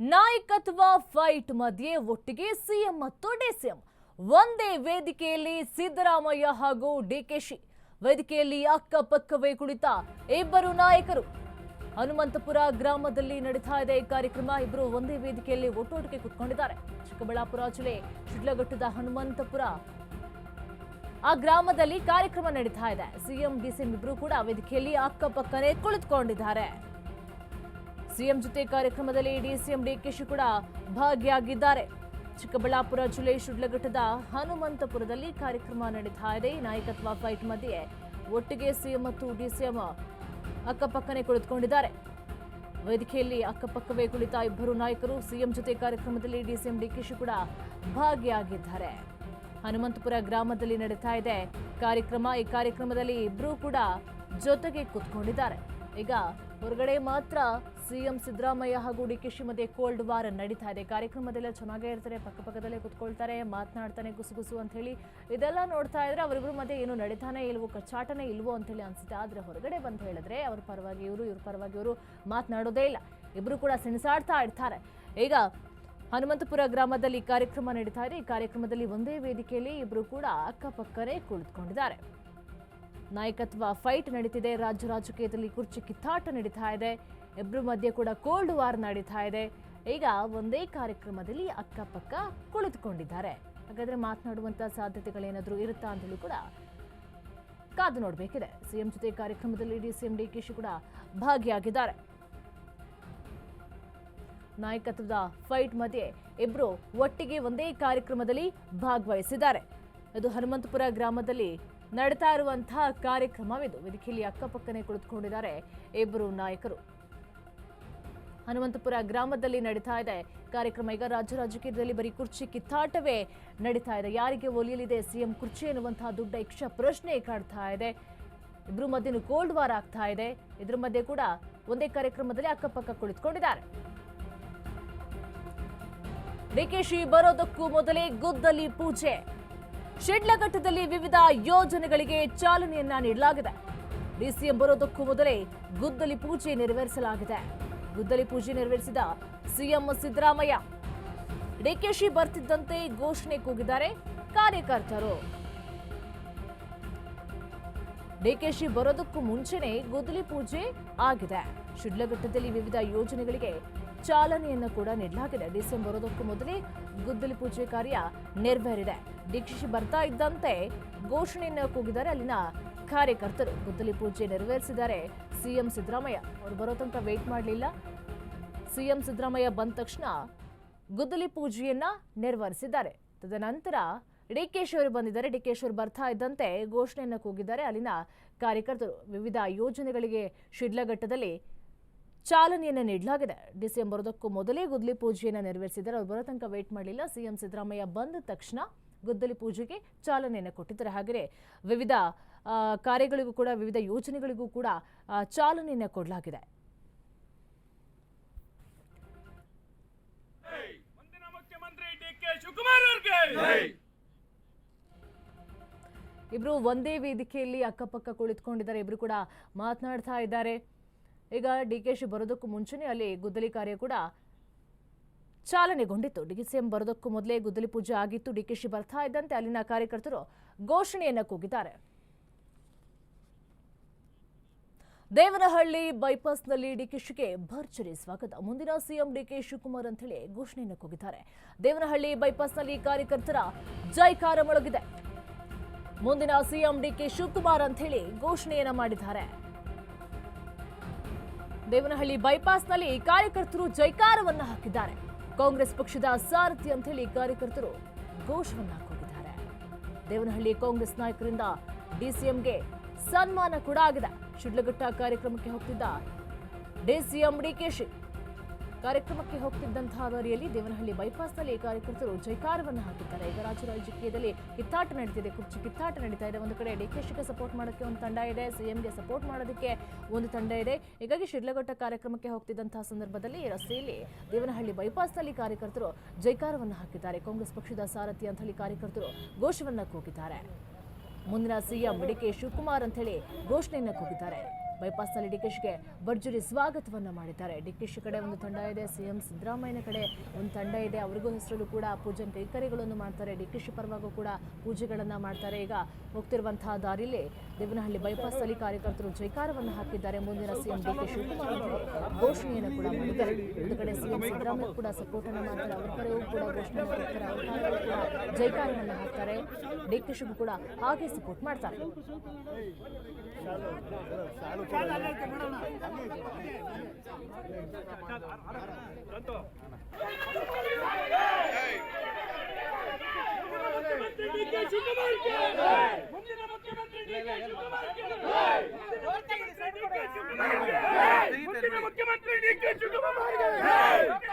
ನಾಯಕತ್ವ ಫೈಟ್ ಮಧ್ಯೆ ಒಟ್ಟಿಗೆ ಸಿಎಂ ಮತ್ತು ಡಿಸಿಎಂ ಒಂದೇ ವೇದಿಕೆಯಲ್ಲಿ ಸಿದ್ದರಾಮಯ್ಯ ಹಾಗೂ ಡಿಕೆಶಿ ವೇದಿಕೆಯಲ್ಲಿ ಅಕ್ಕಪಕ್ಕವೇ ಕುಳಿತ ಇಬ್ಬರು ನಾಯಕರು. ಹನುಮಂತಪುರ ಗ್ರಾಮದಲ್ಲಿ ನಡೀತಾ ಇದೆ ಕಾರ್ಯಕ್ರಮ. ಇಬ್ಬರು ಒಂದೇ ವೇದಿಕೆಯಲ್ಲಿ ಒಟ್ಟೊಟ್ಟಿಗೆ ಕುತ್ಕೊಂಡಿದ್ದಾರೆ. ಚಿಕ್ಕಬಳ್ಳಾಪುರ ಜಿಲ್ಲೆ ಶಿಡ್ಲಘಟ್ಟದ ಹನುಮಂತಪುರ. ಆ ಗ್ರಾಮದಲ್ಲಿ ಕಾರ್ಯಕ್ರಮ ನಡೀತಾ ಇದೆ. ಸಿಎಂ ಡಿಸಿಎಂ ಇಬ್ರು ಕೂಡ ವೇದಿಕೆಯಲ್ಲಿ ಅಕ್ಕಪಕ್ಕನೆ ಕುಳಿತುಕೊಂಡಿದ್ದಾರೆ. ಸಿಎಂ ಜೊತೆ ಕಾರ್ಯಕ್ರಮದಲ್ಲಿ ಡಿಸಿಎಂ ಡಿಕೆಶಿ ಕೂಡ ಭಾಗಿಯಾಗಿದ್ದಾರೆ. ಚಿಕ್ಕಬಳ್ಳಾಪುರ ಜಿಲ್ಲೆ ಶುಡ್ಲಘಟ್ಟದ ಹನುಮಂತಪುರದಲ್ಲಿ ಕಾರ್ಯಕ್ರಮ ನಡೀತಾ ಇದೆ. ನಾಯಕತ್ವ ಫೈಟ್ ಮಧ್ಯೆ ಒಟ್ಟಿಗೆ ಸಿಎಂ ಮತ್ತು ಡಿಸಿಎಂ ಅಕ್ಕಪಕ್ಕನೆ ಕುಳಿತುಕೊಂಡಿದ್ದಾರೆ. ವೇದಿಕೆಯಲ್ಲಿ ಅಕ್ಕಪಕ್ಕವೇ ಕುಳಿತ ಇಬ್ಬರು ನಾಯಕರು ಸಿಎಂ ಜೊತೆ ಕಾರ್ಯಕ್ರಮದಲ್ಲಿ ಡಿಸಿಎಂ ಡಿಕೆಶಿ ಕೂಡ ಭಾಗಿಯಾಗಿದ್ದಾರೆ. ಹನುಮಂತಪುರ ಗ್ರಾಮದಲ್ಲಿ ನಡೀತಾ ಇದೆ ಕಾರ್ಯಕ್ರಮ. ಈ ಕಾರ್ಯಕ್ರಮದಲ್ಲಿ ಇಬ್ಬರೂ ಕೂಡ ಜೊತೆಗೆ ಕೂತ್ಕೊಂಡಿದ್ದಾರೆ. ಈಗ ಹೊರಗಡೆ ಮಾತ್ರ ಸಿಎಂ ಸಿದ್ದರಾಮಯ್ಯ ಹಾಗೂ ಡಿ ಡಿಕೆಶಿ ಮಧ್ಯೆ ಕೋಲ್ಡ್ ವಾರ್ ನಡೀತಾ ಇದೆ. ಕಾರ್ಯಕ್ರಮದೆಲ್ಲ ಚೆನ್ನಾಗೇ ಇರ್ತಾರೆ ಪಕ್ಕಪಕ್ಕದಲ್ಲೇ ಕುತ್ಕೊಳ್ತಾರೆ, ಮಾತನಾಡ್ತಾನೆ ಗುಸುಗುಸು ಅಂತ ಹೇಳಿ ಇದೆಲ್ಲ ನೋಡ್ತಾ ಇದ್ರೆ ಅವರಿಬ್ಬರ ಮಧ್ಯೆ ಏನು ನಡೀತಾನೆ ಇಲ್ವೋ, ಕಚ್ಚಾಟನೇ ಇಲ್ವೋ ಅಂತ ಹೇಳಿ ಅನ್ಸುತ್ತೆ. ಆದ್ರೆ ಹೊರಗಡೆ ಬಂದು ಹೇಳಿದ್ರೆ ಅವ್ರ ಪರವಾಗಿ ಇವರು, ಇವ್ರ ಪರವಾಗಿ ಇವರು ಮಾತನಾಡೋದೇ ಇಲ್ಲ. ಇಬ್ರು ಕೂಡ ಸೆಣಸಾಡ್ತಾ ಇರ್ತಾರೆ. ಈಗ ಹನುಮಂತಪುರ ಗ್ರಾಮದಲ್ಲಿ ಕಾರ್ಯಕ್ರಮ ನಡೀತಾ ಇದೆ. ಈ ಕಾರ್ಯಕ್ರಮದಲ್ಲಿ ಒಂದೇ ವೇದಿಕೆಯಲ್ಲಿ ಇಬ್ರು ಕೂಡ ಅಕ್ಕಪಕ್ಕನೇ ಕುಳಿತುಕೊಂಡಿದ್ದಾರೆ. ನಾಯಕತ್ವ ಫೈಟ್ ನಡೀತಿದೆ. ರಾಜ್ಯ ರಾಜಕೀಯದಲ್ಲಿ ಕುರ್ಚಿ ಕಿತ್ತಾಟ ನಡೀತಾ ಇದೆ. ಇಬ್ಬರ ಮಧ್ಯೆ ಕೂಡ ಕೋಲ್ಡ್ ವಾರ್ ನಡೀತಾ ಇದೆ. ಈಗ ಒಂದೇ ಕಾರ್ಯಕ್ರಮದಲ್ಲಿ ಅಕ್ಕಪಕ್ಕ ಕುಳಿತುಕೊಂಡಿದ್ದಾರೆ. ಹಾಗಾದ್ರೆ ಮಾತನಾಡುವಂತ ಸಾಧ್ಯತೆಗಳೇನಾದರೂ ಇರುತ್ತಾ ಅಂತ ಹೇಳಿ ಕೂಡ ಕಾದು ನೋಡಬೇಕಿದೆ. ಸಿಎಂ ಜೊತೆ ಕಾರ್ಯಕ್ರಮದಲ್ಲಿ ಡಿ ಸಿಎಂ ಡಿ ಕೆ ಕೂಡ ಭಾಗಿಯಾಗಿದ್ದಾರೆ. ನಾಯಕತ್ವದ ಫೈಟ್ ಮಧ್ಯೆ ಇಬ್ರು ಒಟ್ಟಿಗೆ ಒಂದೇ ಕಾರ್ಯಕ್ರಮದಲ್ಲಿ ಭಾಗವಹಿಸಿದ್ದಾರೆ. ಅದು ಹನುಮಂತಪುರ ಗ್ರಾಮದಲ್ಲಿ ನಡೀತಾ ಇರುವಂತಹ ಕಾರ್ಯಕ್ರಮವಿದು. ವೇದಿಕೆಯಲ್ಲಿ ಅಕ್ಕಪಕ್ಕನೆ ಕುಳಿತುಕೊಂಡಿದ್ದಾರೆ ಇಬ್ಬರು ನಾಯಕರು. ಹನುಮಂತಪುರ ಗ್ರಾಮದಲ್ಲಿ ನಡೀತಾ ಇದೆ ಕಾರ್ಯಕ್ರಮ. ಈಗ ರಾಜ್ಯ ರಾಜಕೀಯದಲ್ಲಿ ಬರೀ ಕುರ್ಚಿ ಕಿತ್ತಾಟವೇ ನಡೀತಾ ಇದೆ. ಯಾರಿಗೆ ಒಲಿಯಲಿದೆ ಸಿಎಂ ಕುರ್ಚಿ ಎನ್ನುವಂತಹ ದೊಡ್ಡ ಇಕ್ಷ ಪ್ರಶ್ನೆ ಕಾಡ್ತಾ ಇದೆ. ಇಬ್ರು ಮಧ್ಯೆ ಕೋಲ್ಡ್ ವಾರ್ ಆಗ್ತಾ ಇದೆ. ಇದ್ರ ಮಧ್ಯೆ ಕೂಡ ಒಂದೇ ಕಾರ್ಯಕ್ರಮದಲ್ಲಿ ಅಕ್ಕಪಕ್ಕ ಕುಳಿತುಕೊಂಡಿದ್ದಾರೆ. ಡಿಕೆಶಿ ಬರೋದಕ್ಕೂ ಮೊದಲೇ ಗುದ್ದಲಿ ಪೂಜೆ. ಶಿಡ್ಲಘಟ್ಟದಲ್ಲಿ ವಿವಿಧ ಯೋಜನೆಗಳಿಗೆ ಚಾಲನೆಯನ್ನ ನೀಡಲಾಗಿದೆ. ಡಿಸಿಎಂ ಬರೋದಕ್ಕೂ ಮೊದಲೇ ಗುದ್ದಲಿ ಪೂಜೆ ನೆರವೇರಿಸಲಾಗಿದೆ. ಗುದ್ದಲಿ ಪೂಜೆ ನೆರವೇರಿಸಿದ ಸಿಎಂ ಸಿದ್ದರಾಮಯ್ಯ. ಡಿಕೆಶಿ ಬರ್ತಿದ್ದಂತೆ ಘೋಷಣೆ ಕೂಗಿದ್ದಾರೆ ಕಾರ್ಯಕರ್ತರು. ಡಿಕೆಶಿ ಬರೋದಕ್ಕೂ ಮುಂಚೆನೆ ಗುದ್ದಲಿ ಪೂಜೆ ಆಗಿದೆ. ಶಿಡ್ಲಘಟ್ಟದಲ್ಲಿ ವಿವಿಧ ಯೋಜನೆಗಳಿಗೆ ಚಾಲನೆಯನ್ನು ಕೂಡ ನೀಡಲಾಗಿದೆ. ಡಿಸೆಂಬರ್ ಬರೋದಕ್ಕೂ ಮೊದಲೇ ಗುದ್ದಲಿ ಪೂಜೆ ಕಾರ್ಯ ನೆರವೇರಿದೆ. ದೀಕ್ಷಿಸಿ ಬರ್ತಾ ಇದ್ದಂತೆ ಘೋಷಣೆಯನ್ನು ಕೂಗಿದ್ದಾರೆ. ಅಲ್ಲಿನ ಕಾರ್ಯಕರ್ತರು ಗುದ್ದಲಿ ಪೂಜೆ ನೆರವೇರಿಸಿದ್ದಾರೆ. ಸಿಎಂ ಸಿದ್ದರಾಮಯ್ಯ ಅವರು ಬರೋ ತನಕ ವೇಟ್ ಮಾಡಲಿಲ್ಲ. ಸಿಎಂ ಸಿದ್ದರಾಮಯ್ಯ ಬಂದ ತಕ್ಷಣ ಗುದ್ದಲಿ ಪೂಜೆಯನ್ನ ನೆರವೇರಿಸಿದ್ದಾರೆ. ತದನಂತರ ಡಿಕೆಶಿ ಅವರು ಬಂದಿದ್ದಾರೆ. ಡಿಕೆಶಿ ಅವರು ಬರ್ತಾ ಇದ್ದಂತೆ ಘೋಷಣೆಯನ್ನು ಕೂಗಿದ್ದಾರೆ. ಅಲ್ಲಿನ ಕಾರ್ಯಕರ್ತರು ವಿವಿಧ ಯೋಜನೆಗಳಿಗೆ ಶಿಡ್ಲಘಟ್ಟದಲ್ಲಿ ಚಾಲನೆಯನ್ನು ನೀಡಲಾಗಿದೆ. ಡಿಸೆಂಬರ್ ಬರೋದಕ್ಕೂ ಮೊದಲೇ ಗುದ್ದಲಿ ಪೂಜೆಯನ್ನು ನೆರವೇರಿಸಿದರೆ ಅವರು ಬರೋ ತನಕ ವೇಟ್ ಮಾಡಲಿಲ್ಲ. ಸಿಎಂ ಸಿದ್ದರಾಮಯ್ಯ ಬಂದ ತಕ್ಷಣ ಗುದ್ದಲಿ ಪೂಜೆಗೆ ಚಾಲನೆಯನ್ನು ಕೊಟ್ಟಿದ್ದಾರೆ. ಹಾಗೆಯೇ ವಿವಿಧ ಕಾರ್ಯಗಳಿಗೂ ಕೂಡ ವಿವಿಧ ಯೋಜನೆಗಳಿಗೂ ಕೂಡ ಚಾಲನೆಯನ್ನು ಕೊಡಲಾಗಿದೆ. ಇಬ್ರು ಒಂದೇ ವೇದಿಕೆಯಲ್ಲಿ ಅಕ್ಕಪಕ್ಕ ಕುಳಿತುಕೊಂಡಿದ್ದಾರೆ. ಇಬ್ರು ಕೂಡ ಮಾತನಾಡ್ತಾ ಇದ್ದಾರೆ. ಈಗ ಡಿ ಶಿ ಬರೋದಕ್ಕೂ ಮುಂಚೆನೇ ಅಲ್ಲಿ ಗುದ್ದಲಿ ಕಾರ್ಯ ಕೂಡ ಚಾಲನೆಗೊಂಡಿತ್ತು. ಡಿ ಸಿ ಎಂ ಬರೋದಕ್ಕೂ ಮೊದಲೇ ಗುದ್ದಲಿ ಪೂಜೆ ಆಗಿತ್ತು. ಡಿ ಶಿ ಬರ್ತಾ ಇದ್ದಂತೆ ಅಲ್ಲಿನ ಕಾರ್ಯಕರ್ತರು ಘೋಷಣೆಯನ್ನ ಕೂಗಿದ್ದಾರೆ. ದೇವನಹಳ್ಳಿ ಬೈಪಾಸ್ನಲ್ಲಿ ಡಿಕೆಶಿಗೆ ಭರ್ಜರಿ ಸ್ವಾಗತ. ಮುಂದಿನ ಸಿಎಂ ಡಿಕೆ ಶಿವಕುಮಾರ್ ಅಂತ ಹೇಳಿ ಘೋಷಣೆಯನ್ನು ಕೂಗಿದ್ದಾರೆ. ದೇವನಹಳ್ಳಿ ಬೈಪಾಸ್ನಲ್ಲಿ ಕಾರ್ಯಕರ್ತರ ಜೈಕಾರ ಮೊಳಗಿದೆ ಮುಂದಿನ ಸಿಎಂ ಡಿಕೆ ಶಿವಕುಮಾರ್ ಅಂತ ಹೇಳಿ ಘೋಷಣೆಯನ್ನು ಮಾಡಿದ್ದಾರೆ. ದೇವನಹಳ್ಳಿ ಬೈಪಾಸ್ನಲ್ಲಿ ಕಾರ್ಯಕರ್ತರು ಜೈಕಾರವನ್ನು ಹಾಕಿದ್ದಾರೆ. ಕಾಂಗ್ರೆಸ್ ಪಕ್ಷದ ಸಾರಥಿ ಅಂತ ಹೇಳಿ ಕಾರ್ಯಕರ್ತರು ಘೋಷವನ್ನು ಕೂಗಿದ್ದಾರೆ ದೇವನಹಳ್ಳಿ ಕಾಂಗ್ರೆಸ್ ನಾಯಕರಿಂದ ಡಿಸಿಎಂಗೆ ಸನ್ಮಾನ ಕೂಡ ಆಗಿದೆ. ಶಿಡ್ಲಘಟ್ಟ ಕಾರ್ಯಕ್ರಮಕ್ಕೆ ಹೋಗ್ತಿದ್ದ ಡಿಸಿಎಂ ಡಿಕೆಶಿ ಕಾರ್ಯಕ್ರಮಕ್ಕೆ ಹೋಗ್ತಿದ್ದಂತಹ ದಾರಿಯಲ್ಲಿ ದೇವನಹಳ್ಳಿ ಬೈಪಾಸ್ನಲ್ಲಿ ಕಾರ್ಯಕರ್ತರು ಜೈಕಾರವನ್ನು ಹಾಕಿದ್ದಾರೆ. ಈಗ ರಾಜ್ಯ ರಾಜಕೀಯದಲ್ಲಿ ಕಿತ್ತಾಟ ನಡೀತಿದೆ. ಕುರ್ಚಿ ಕಿತ್ತಾಟ ನಡೀತಾ ಇದೆ. ಒಂದು ಕಡೆ ಡಿಕೆಶಿಗೆ ಸಪೋರ್ಟ್ ಮಾಡೋಕ್ಕೆ ಒಂದು ತಂಡ ಇದೆ. ಸಿಎಂಗೆ ಸಪೋರ್ಟ್ ಮಾಡೋದಕ್ಕೆ ಒಂದು ತಂಡ ಇದೆ. ಹೀಗಾಗಿ ಶಿಡ್ಲಘಟ್ಟ ಕಾರ್ಯಕ್ರಮಕ್ಕೆ ಹೋಗ್ತಿದ್ದಂತಹ ಸಂದರ್ಭದಲ್ಲಿ ರಸ್ತೆಯಲ್ಲಿ ದೇವನಹಳ್ಳಿ ಬೈಪಾಸ್ನಲ್ಲಿ ಕಾರ್ಯಕರ್ತರು ಜೈಕಾರವನ್ನು ಹಾಕಿದ್ದಾರೆ. ಕಾಂಗ್ರೆಸ್ ಪಕ್ಷದ ಸಾರಥಿ ಅಂತ ಕಾರ್ಯಕರ್ತರು ಘೋಷವನ್ನು ಕೂಗಿದ್ದಾರೆ. ಮುಂದಿನ ಸಿಎಂ ಡಿಕೆ ಶಿವಕುಮಾರ್ ಅಂತ ಘೋಷಣೆಯನ್ನ ಕೂಗಿದ್ದಾರೆ. ಬೈಪಾಸ್ನಲ್ಲಿ ಡಿಕೆಶಿಗೆ ಭರ್ಜರಿ ಸ್ವಾಗತವನ್ನು ಮಾಡಿದ್ದಾರೆ ಡಿಕೆಶಿ ಕಡೆ ಒಂದು ತಂಡ ಇದೆ ಸಿಎಂ ಸಿದ್ದರಾಮಯ್ಯನ ಕಡೆ ಒಂದು ತಂಡ ಇದೆ ಅವರಿಗೂ ಹೆಸರಲ್ಲೂ ಕೂಡ ಪೂಜೆ ಕೈಕರ್ಯಗಳನ್ನು ಮಾಡ್ತಾರೆ ಡಿಕೆಶಿ ಪರವಾಗೂ ಕೂಡ ಪೂಜೆಗಳನ್ನು ಮಾಡ್ತಾರೆ ಈಗ ಹೋಗ್ತಿರುವಂತಹ ದಾರಿಯಲ್ಲಿ ದೇವನಹಳ್ಳಿ ಬೈಪಾಸ್ ಅಲ್ಲಿ ಕಾರ್ಯಕರ್ತರು ಜೈಕಾರವನ್ನು ಹಾಕಿದ್ದಾರೆ ಮುಂದಿನ ಸಿಎಂ ಕೆ ಶಿವಕುಮಾರ್ ಅವರಿಗೆ ಘೋಷಣೆಯನ್ನು ಕೂಡ ಮಾಡಿದ್ದಾರೆ ಒಂದು ಕಡೆ ಸಿಎಂ ಸಿದ್ದರಾಮಯ್ಯ ಕೂಡ ಸಪೋರ್ಟ್ ಅನ್ನು ಮಾಡ್ತಾರೆ ಅವರ ಕಡೆಯೂ ಕೂಡ ಘೋಷಣೆ ಮಾಡ್ತಾರೆ ಅವ್ರ ಜೈಕಾರವನ್ನು ಹಾಕ್ತಾರೆ ಡಿ ಕೆ ಕೂಡ ಹಾಗೆ ಸಪೋರ್ಟ್ ಮಾಡ್ತಾರೆ ಡಿ ಕೆ ಶಿವಕುಮಾರ್ಗೆ ಮುಂದಿನ ಮುಖ್ಯಮಂತ್ರಿ ಡಿ ಕೆ ಶಿವಕುಮಾರ್